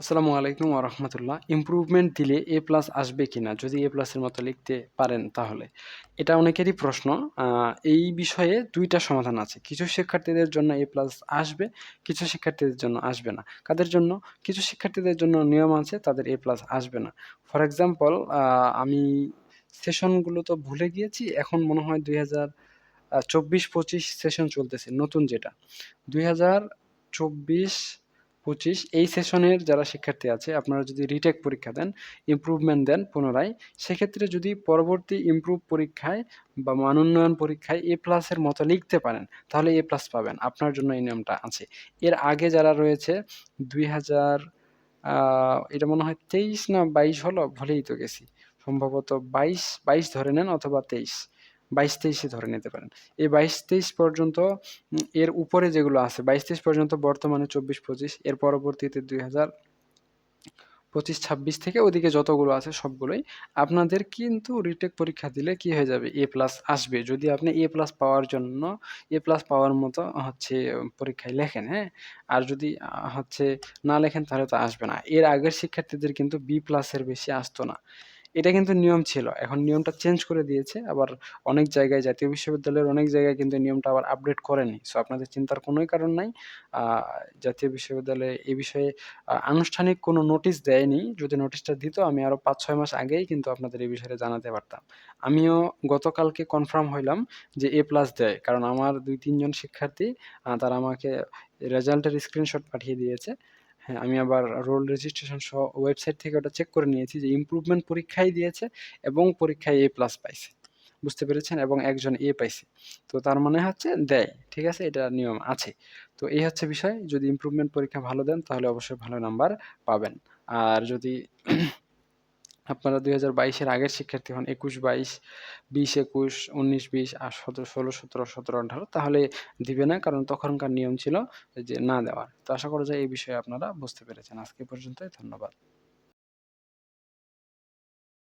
আসসালামু আলাইকুম রহমতুল্লাহ। ইমপ্রুভমেন্ট দিলে এ প্লাস আসবে কিনা? যদি এ প্লাসের মতো লিখতে পারেন তাহলে। এটা অনেকেরই প্রশ্ন। এই বিষয়ে দুইটা সমাধান আছে। কিছু শিক্ষার্থীদের জন্য এ প্লাস আসবে, কিছু শিক্ষার্থীদের জন্য আসবে না। কাদের জন্য? কিছু শিক্ষার্থীদের জন্য নিয়ম আছে, তাদের এ প্লাস আসবে না। ফর এক্সাম্পল আমি সেশনগুলো তো ভুলে গিয়েছি, এখন মনে হয় দুই হাজার চব্বিশ পঁচিশ সেশন চলতেছে, নতুন যেটা। দুই হাজার চব্বিশ পঁচিশ, এই সেশনের যারা শিক্ষার্থী আছে, আপনারা যদি রিটেক পরীক্ষা দেন ইমপ্রুভমেন্ট দেন পুনরায়, সেক্ষেত্রে যদি পরবর্তী ইমপ্রুভ পরীক্ষায় বা মানোন্নয়ন পরীক্ষায় এ প্লাসের মতো লিখতে পারেন, তাহলে এ প্লাস পাবেন। আপনার জন্য এই নিয়মটা আছে। এর আগে যারা রয়েছে, দুই হাজার এটা মনে হয় তেইশ না বাইশ হলো? ভুলেই তো গেছি। সম্ভবত বাইশ বাইশ ধরে নেন অথবা তেইশ। বাইশ তেইশে ধরে নিতে পারেন। এই বাইশ তেইশ পর্যন্ত এর উপরে যেগুলো আছে বাইশ তেইশ পর্যন্ত বর্তমানে চব্বিশ পঁচিশ এর পরবর্তীতে দুই হাজার পঁচিশ ছাব্বিশ থেকে ওদিকে যতগুলো আছে সবগুলোই আপনাদের কিন্তু রিটেক পরীক্ষা দিলে কি হয়ে যাবে? এ প্লাস আসবে। যদি আপনি এ প্লাস পাওয়ার জন্য, এ প্লাস পাওয়ার মতো হচ্ছে পরীক্ষায় লেখেন হ্যাঁ? আর যদি হচ্ছে না লেখেন তাহলে তো আসবে না। এর আগের শিক্ষার্থীদের কিন্তু বি প্লাসের বেশি আসতো না। এটা কিন্তু নিয়ম ছিল। এখন নিয়মটা চেঞ্জ করে দিয়েছে। আবার অনেক জায়গায়, জাতীয় বিশ্ববিদ্যালয়ের অনেক জায়গায় কিন্তু নিয়মটা আবার আপডেট করেনি। সো আপনাদের চিন্তার কোনোই কারণ নাই। জাতীয় বিশ্ববিদ্যালয়ে এই বিষয়ে আনুষ্ঠানিক কোনো নোটিশ দেয়নি। যদি নোটিশটা দিত, আমি আরও পাঁচ ছয় মাস আগেই কিন্তু আপনাদের এই বিষয়ে জানাতে পারতাম। আমিও গতকালকে কনফার্ম হইলাম যে এ প্লাস দেয়। কারণ আমার দুই তিনজন শিক্ষার্থী তারা আমাকে রেজাল্টের স্ক্রিনশট পাঠিয়ে দিয়েছে। হ্যাঁ আমি আবার রোল রেজিস্ট্রেশন সহ ওয়েবসাইট থেকে ওটা চেক করে নিয়েছি যে ইম্প্রুভমেন্ট পরীক্ষায় দিয়েছে এবং পরীক্ষায় এ প্লাস পাইছে। বুঝতে পেরেছেন? এবং একজন এ পাইছে। তো তার মানে হচ্ছে দেয়, ঠিক আছে? এটা নিয়ম আছে। তো এই হচ্ছে বিষয়। যদি ইম্প্রুভমেন্ট পরীক্ষা ভালো দেন, তাহলে অবশ্যই ভালো নাম্বার পাবেন। আর যদি আপনারা দুই হাজার বাইশের আগের শিক্ষার্থী হন, একুশ বাইশ, বিশ একুশ, উনিশ বিশ আর সতেরো, ষোলো, সতেরো সতেরো, আঠারো, তাহলে দিবে না কারণ তখনকার নিয়ম ছিল যে না দেওয়ার। তো আশা করা যায় এই বিষয়ে আপনারা বুঝতে পেরেছেন। আজকে পর্যন্তই, ধন্যবাদ।